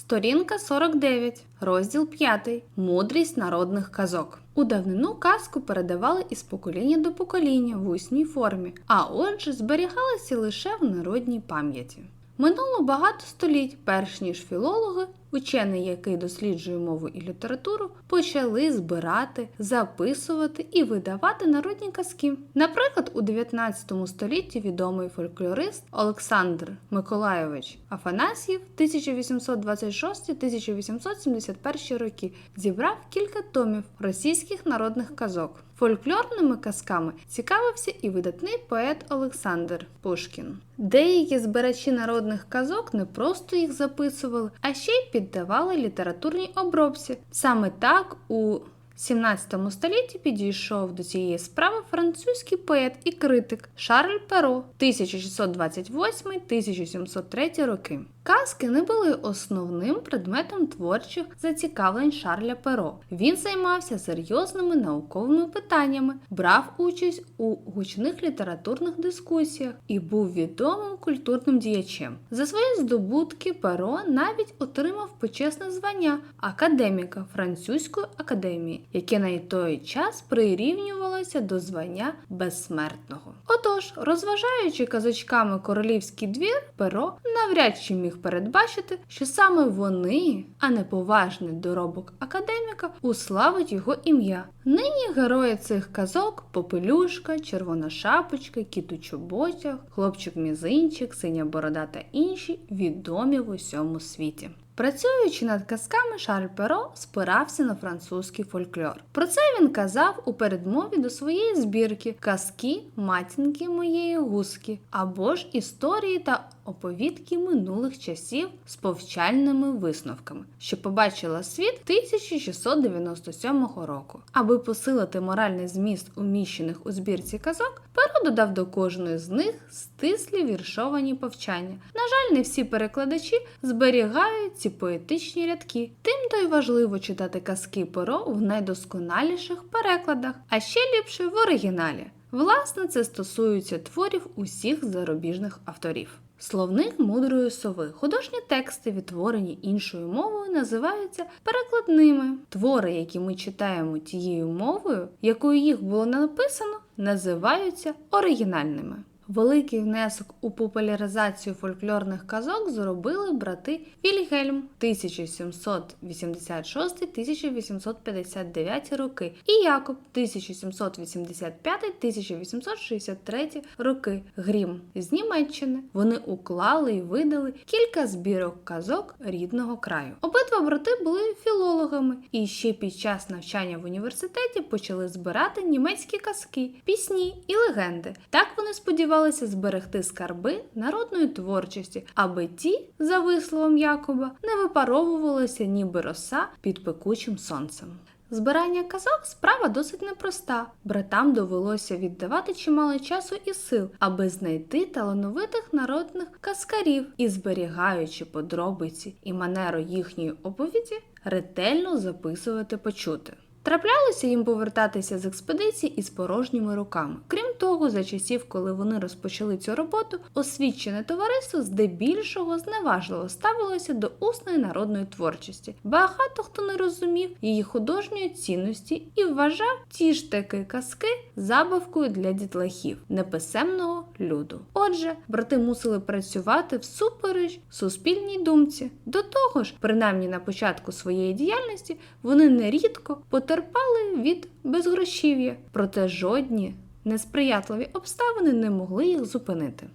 Сторінка 49, розділ 5. Мудрість народних казок. У давнину казку передавали із покоління до покоління в усній формі, а отже, зберігалися лише в народній пам'яті. Минуло багато століть, перш ніж філологи, учений, який досліджує мову і літературу, почали збирати, записувати і видавати народні казки. Наприклад, у 19 столітті відомий фольклорист Олександр Миколайович Афанасьєв 1826-1871 роки зібрав кілька томів російських народних казок. Фольклорними казками цікавився і видатний поет Олександр Пушкін. Деякі збирачі народних казок не просто їх записували, а ще й піддавали літературній обробці. Саме так у 17 столітті підійшов до цієї справи французький поет і критик Шарль Перо 1628-1703 роки. Казки не були основним предметом творчих зацікавлень Шарля Перо. Він займався серйозними науковими питаннями, брав участь у гучних літературних дискусіях і був відомим культурним діячем. За свої здобутки Перо навіть отримав почесне звання академіка французької академії, яке на той час прирівнювалося до звання безсмертного. Отож, розважаючи казочками королівський двір, Перо навряд чи міг передбачити, що саме вони, а не поважний доробок академіка, уславить його ім'я. Нині герої цих казок Попелюшка, Червона шапочка, Кіт у чоботях, Хлопчик Мізинчик, Синя борода та інші відомі в усьому світі. Працюючи над казками, Шарль Перо спирався на французький фольклор. Про це він казав у передмові до своєї збірки Казки матінки моєї гуски або ж історії та оповідки минулих часів з повчальними висновками, що побачила світ 1697 року. Аби посилити моральний зміст уміщених у збірці казок, Перо додав до кожної з них стислі віршовані повчання. На жаль, не всі перекладачі зберігають ці поетичні рядки. Тим то й важливо читати казки Перо в найдосконаліших перекладах, а ще ліпше в оригіналі. Власне, це стосується творів усіх зарубіжних авторів. Словник мудрої сови. Художні тексти, відтворені іншою мовою, називаються перекладними. Твори, які ми читаємо тією мовою, якою їх було написано, називаються оригінальними. Великий внесок у популяризацію фольклорних казок зробили брати Вільгельм 1786-1859 роки і Якоб 1785-1863 роки Грім з Німеччини. Вони уклали і видали кілька збірок казок рідного краю. Обидва брати були філологами і ще під час навчання в університеті почали збирати німецькі казки, пісні і легенди. Так вони сподівалися зберегти скарби народної творчості, аби ті, за висловом Якоба, не випаровувалися ніби роса під пекучим сонцем. Збирання казок справа досить непроста. Братам довелося віддавати чимало часу і сил, аби знайти талановитих народних казкарів і, зберігаючи подробиці і манеру їхньої оповіді, ретельно записувати почути. Траплялося їм повертатися з експедиції із порожніми руками. Крім того, за часів, коли вони розпочали цю роботу, освічене товариство здебільшого зневажливо ставилося до усної народної творчості. Багато хто не розумів її художньої цінності і вважав ті ж таки казки забавкою для дітлахів, неписемного люду. Отже, брати мусили працювати всупереч суспільній думці. До того ж, принаймні на початку своєї діяльності, вони нерідко потерпали від безгрошів'я, проте жодні несприятливі обставини не могли їх зупинити.